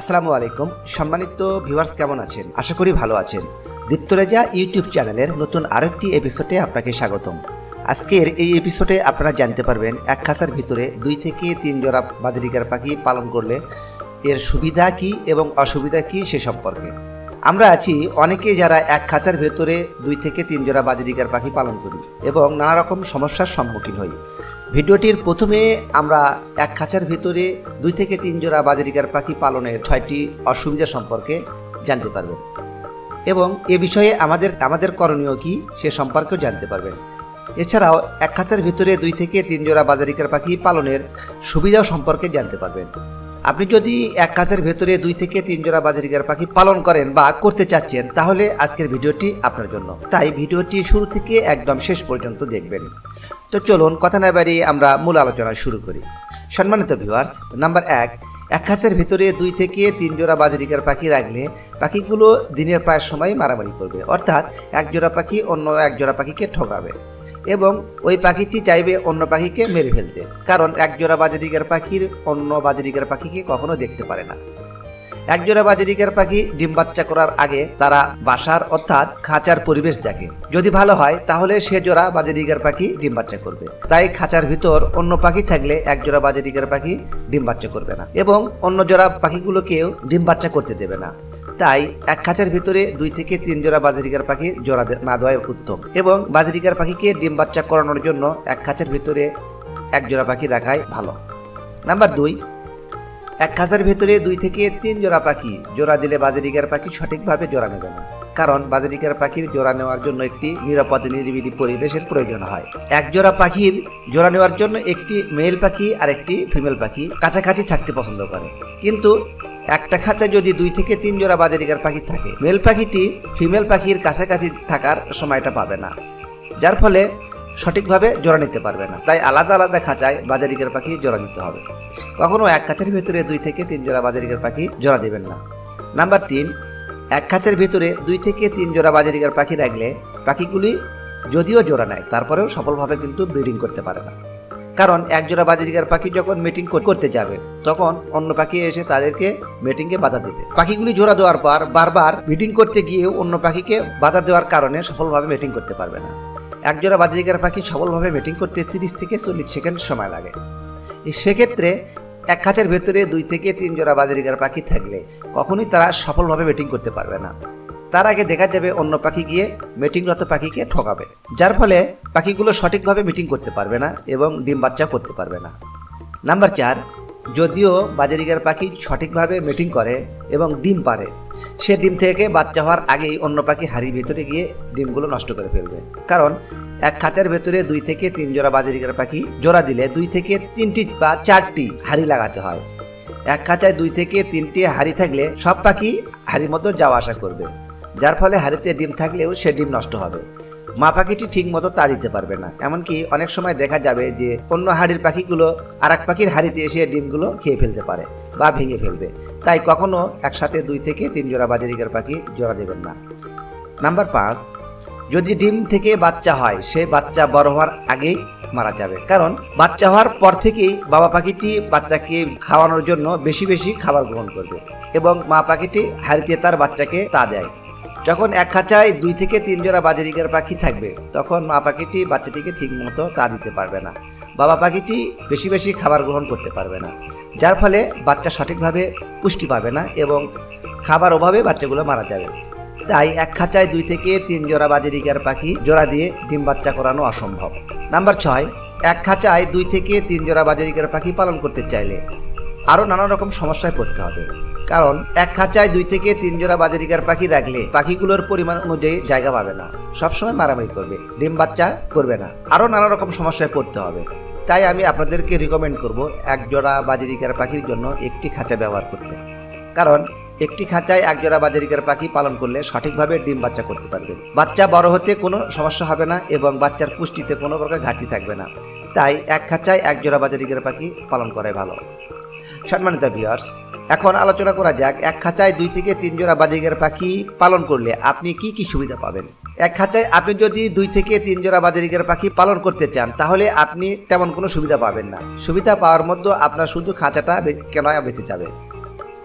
আসসালামু আলাইকুম। সম্মানিত ভিউয়ার্স, কেমন আছেন? আশা করি ভালো আছেন। দীপ্তরেজা ইউটিউব চ্যানেলের নতুন আরেকটি এপিসোডে আপনাকে স্বাগতম। আজকের এই এপিসোডে আপনারা জানতে পারবেন, এক খাঁচার ভিতরে দুই থেকে তিন জোড়া বাজরিকার পাখি পালন করলে এর সুবিধা কি এবং অসুবিধা কি সে সম্পর্কে। আমরা আছি অনেকে যারা এক খাঁচার ভেতরে দুই থেকে তিন জোড়া বাজরিকার পাখি পালন করি এবং নানা রকম সমস্যার সম্মুখীন হই। ভিডিওটির প্রথমে আমরা এক খাঁচার ভিতরে দুই থেকে তিন জোড়া বাজারিকার পাখি পালনের ছয়টি অসুবিধা সম্পর্কে জানতে পারবেন। এবং এ বিষয়ে আমাদের আমাদের করণীয় কি সে সম্পর্কেও জানতে পারবেন। এছাড়াও এক খাঁচার ভিতরে দুই থেকে তিন জোড়া বাজারিকার পাখি পালনের সুবিধা সম্পর্কে জানতে পারবেন। আপনি যদি এক কাছের ভেতরে দুই থেকে তিন জোড়া বাজারিকার পাখি পালন করেন বা করতে চাচ্ছেন, তাহলে আজকের ভিডিওটি আপনার জন্য। তাই ভিডিওটি শুরু থেকে একদম শেষ পর্যন্ত দেখবেন। তো চলুন কথা না বাড়িয়ে আমরা মূল আলোচনা শুরু করি। সম্মানিত ভিউয়ার্স, নাম্বার এক এক খাঁচার ভিতরে দুই থেকে তিন জোড়া বাজারিকার পাখি রাখলে পাখিগুলো দিনের প্রায় সময় মারামারি করবে। অর্থাৎ এক জোড়া পাখি অন্য এক জোড়া পাখিকে ঠকাবে। এবং ওই পাখিটি চাইবে অন্য পাখিকে মেরে ফেলতে। কারণ এক জোড়া বাজারিকার পাখির অন্য বাজারিকার পাখিকে কখনো দেখতে পারে না। এক জোড়া বাজারিকার পাখি ডিম বাচ্চা করার আগে তারা বাসার অর্থাৎ খাঁচার পরিবেশ দেখে। যদি ভালো হয়, তাহলে সে জোড়া বাজারিকার পাখি ডিম বাচ্চা করবে। তাই খাঁচার ভিতর অন্য পাখি থাকলে এক জোড়া বাজারিকার পাখি ডিম বাচ্চা করবে না এবং অন্য জোড়া পাখিগুলোকেও ডিম বাচ্চা করতে দেবে না। তাই এক খাঁচার ভিতরে দুই থেকে তিন জোড়া বাজারিকার পাখি জোড়া না দেওয়াই উত্তম। এবং বাজারিকার পাখিকে ডিম বাচ্চা করানোর জন্য এক খাঁচার ভিতরে এক জোড়া পাখি রাখাই ভালো। নাম্বার দুই, এক খাঁচার ভেতরে দুই থেকে তিন জোড়া পাখি জোড়া দিলে বাজারিকার পাখি সঠিকভাবে জোড়া নেবে না। কারণ বাজারিকার পাখির জোড়া নেওয়ার জন্য একটি নিরাপদ নিরিবিলি পরিবেশের প্রয়োজন হয়। এক জোড়া পাখির জোড়া নেওয়ার জন্য একটি মেল পাখি আর একটি ফিমেল পাখি কাছাকাছি থাকতে পছন্দ করে। কিন্তু একটা খাঁচায় যদি দুই থেকে তিন জোড়া বাজারিকার পাখি থাকে মেল পাখিটি ফিমেল পাখির কাছাকাছি থাকার সময়টা পাবে না, যার ফলে সঠিকভাবে জোড়া নিতে পারবে না। তাই আলাদা আলাদা খাঁচায় বাজারিকার পাখি জোড়া নিতে হবে। কখনও এক খাঁচার ভিতরে দুই থেকে তিন জোড়া বাজারিকার পাখি জোড়া দেবেন না। নাম্বার তিন, এক খাঁচার ভিতরে দুই থেকে তিন জোড়া বাজারিকার পাখি রাখলে পাখিগুলি যদিও জোড়া নেয়, তারপরেও সফলভাবে কিন্তু ব্রিডিং করতে পারে না। কারণ একজোড়া বাজারিকার পাখি যখন মিটিং করতে যাবে, তখন অন্য পাখি এসে তাদেরকে মিটিংয়ে বাধা দেবে। পাখিগুলি জোড়া দেওয়ার পর বারবার মিটিং করতে গিয়েও অন্য পাখিকে বাধা দেওয়ার কারণে সফলভাবে মিটিং করতে পারবে না। একজোড়া বাজারিকার পাখি সফলভাবে মিটিং করতে তিরিশ থেকে চল্লিশ সেকেন্ড সময় লাগে। সেক্ষেত্রে এক খাঁচার ভেতরে দুই থেকে তিন জোড়া বাজারিকার পাখি থাকলে কখনোই তারা সফলভাবে মিটিং করতে পারবে না। তার আগে দেখা যাবে অন্য পাখি গিয়ে মিটিংরত পাখিকে ঠকাবে। যার ফলে পাখিগুলো সঠিকভাবে মিটিং করতে পারবে না এবং ডিম বাচ্চা করতে পারবে না। নাম্বার চার, যদিও বাজারিকার পাখি সঠিকভাবে মিটিং করে এবং ডিম পারে সে ডিম থেকে বাচ্চা হওয়ার আগেই অন্য পাখি হাড়ির ভেতরে গিয়ে ডিমগুলো নষ্ট করে ফেলবে। কারণ এক খাঁচার ভেতরে দুই থেকে তিন জোড়া বাজারিকার পাখি জোড়া দিলে দুই থেকে তিনটি বা চারটি হাড়ি লাগাতে হয়। এক খাঁচায় দুই থেকে তিনটি হাড়ি থাকলে সব পাখি হাড়ির মতো যাওয়া আসা করবে। যার ফলে হাড়িতে ডিম থাকলেও সে ডিম নষ্ট হবে। মা পাখিটি ঠিক মতো তা দিতে পারবে না। এমনকি অনেক সময় দেখা যাবে যে অন্য হাড়ির পাখিগুলো আর এক পাখির হাড়িতে এসে ডিমগুলো খেয়ে ফেলতে পারে বা ভেঙে ফেলবে। তাই কখনো একসাথে দুই থেকে তিন জোড়া বাজারিকার পাখি জোড়া দেবেন না। নাম্বার পাঁচ, যদি ডিম থেকে বাচ্চা হয়, সে বাচ্চা বড় হওয়ার আগেই মারা যাবে। কারণ বাচ্চা হওয়ার পর থেকেই বাবা পাখিটি বাচ্চাকে খাওয়ানোর জন্য বেশি বেশি খাবার গ্রহণ করবে এবং মা পাখিটি হাড়িতে তার বাচ্চাকে তা দেয়। যখন এক খাঁচায় দুই থেকে তিন জোড়া বাজারিকার পাখি থাকবে, তখন মা পাখিটি বাচ্চাটিকে ঠিক মতো তা দিতে পারবে না। বাবা পাখিটি বেশি বেশি খাবার গ্রহণ করতে পারবে না, যার ফলে বাচ্চা সঠিকভাবে পুষ্টি পাবে না এবং খাবার অভাবে বাচ্চাগুলো মারা যাবে। তাই এক খাঁচায় দুই থেকে তিন জোড়া বাজারিকার পাখি জোড়া দিয়ে ডিম বাচ্চা করানো অসম্ভব। নাম্বার ছয়, এক খাঁচায় দুই থেকে তিন জোড়া বাজারিকার পাখি পালন করতে চাইলে আরও নানা রকম সমস্যায় পড়তে হবে। কারণ এক খাঁচায় দুই থেকে তিন জোড়া বাজারিকার পাখি রাখলে পাখিগুলোর পরিমাণ অনুযায়ী জায়গা পাবে না। সবসময় মারামারি করবে, ডিম বাচ্চা করবে না। আরও নানা রকম সমস্যায় পড়তে হবে। তাই আমি আপনাদেরকে রিকমেন্ড করব এক জোড়া বাজারিকার পাখির জন্য একটি খাঁচা ব্যবহার করতে। কারণ একটি খাঁচায় এক জোড়া বাজারিকার পাখি পালন করলে সঠিকভাবে ডিম বাচ্চা করতে পারবেন বাচ্চা বড় হতে কোনো সমস্যা হবে না এবং বাচ্চার পুষ্টিতে কোনো প্রকার ঘাটতি থাকবে না। তাই এক খাঁচায় এক জোড়া বাজারিকার পাখি পালন করাই ভালো। সম্মানিত ভিউয়ার্স এখন আলোচনা করা যাক, এক খাঁচায় দুই থেকে তিন জোড়া বাজিকের পাখি পালন করলে আপনি কি কি সুবিধা পাবেন? এক খাঁচায় আপনি যদি দুই থেকে তিন জোড়া বাজারিকের পাখি পালন করতে চান, তাহলে আপনি তেমন কোনো সুবিধা পাবেন না। সুবিধা পাওয়ার মধ্যে আপনার শুধু খাঁচাটা কেনা বেঁচে যাবে।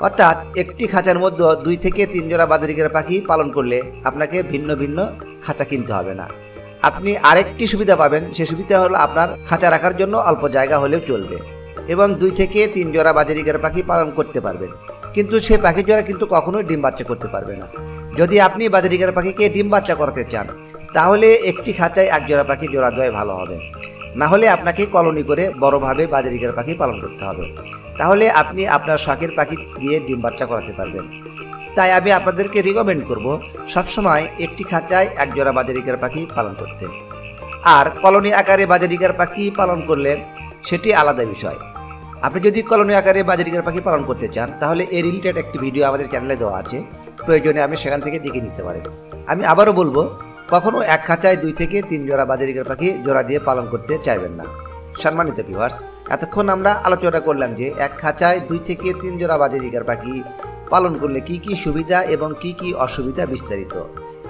অর্থাৎ একটি খাঁচার মধ্যে দুই থেকে তিন জোড়া বাজারিকার পাখি পালন করলে আপনাকে ভিন্ন ভিন্ন খাঁচা কিনতে হবে না। আপনি আরেকটি সুবিধা পাবেন, সে সুবিধা হলো আপনার খাঁচা রাখার জন্য অল্প জায়গা হলেও চলবে। এবং দুই থেকে তিন জোড়া বাজারিকার পাখি পালন করতে পারবেন। কিন্তু সে পাখি জোড়া কিন্তু কখনোই ডিম বাচ্চা করতে পারবে না। যদি আপনি বাজারিকার পাখিকে ডিম বাচ্চা করাতে চান, তাহলে একটি খাঁচায় এক জোড়া পাখি জোড়া দেওয়াই ভালো হবে। না হলে আপনাকে কলোনি করে বড়ভাবে বাজারিকার পাখি পালন করতে হবে। তাহলে আপনি আপনার শখের পাখি দিয়ে ডিম বাচ্চা করাতে পারবেন। তাই আমি আপনাদেরকে রিকমেন্ড করব সবসময় একটি খাঁচায় এক জোড়া বাজারিকার পাখি পালন করতে। আর কলোনি আকারে বাজারিকার পাখি পালন করলে সেটি আলাদা বিষয়। আপনি যদি কলোনি আকারে বাজারিকার পাখি পালন করতে চান, তাহলে এই রিলেটেড একটি ভিডিও আমাদের চ্যানেলে দেওয়া আছে। প্রয়োজনে আপনি সেখান থেকে দেখে নিতে পারেন। আমি আবারও বলব, কখনো এক খাঁচায় দুই থেকে তিন জোড়া বাজারিকার পাখি জোড়া দিয়ে পালন করতে চাইবেন না। সম্মানিত ভিউয়ার্স এতক্ষণ আমরা আলোচনা করলাম যে এক খাঁচায় দুই থেকে তিন জোড়া বাজারিকার পাখি পালন করলে কি কি সুবিধা এবং কি কি অসুবিধা বিস্তারিত।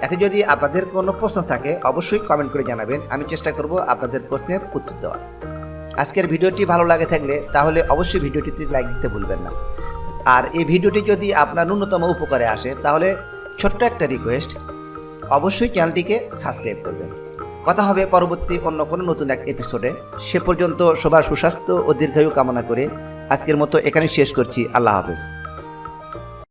এতে যদি আপনাদের কোনো প্রশ্ন থাকে, অবশ্যই কমেন্ট করে জানাবেন। আমি চেষ্টা করব আপনাদের প্রশ্নের উত্তর দেওয়ার। আজকের ভিডিওটি ভালো লাগে থাকলে তাহলে অবশ্যই ভিডিওটিতে লাইক দিতে ভুলবেন না। আর এই ভিডিওটি যদি আপনার ন্যূনতম উপকারে আসে, তাহলে ছোট্ট একটা রিকোয়েস্ট অবশ্যই চ্যানেলটিকে সাবস্ক্রাইব করবেন। কথা হবে পরবর্তী অন্য কোনো নতুন এক এপিসোডে সে পর্যন্ত সবার সুস্বাস্থ্য ও দীর্ঘায়ু কামনা করে আজকের মতো এখানে শেষ করছি। আল্লাহ হাফেজ।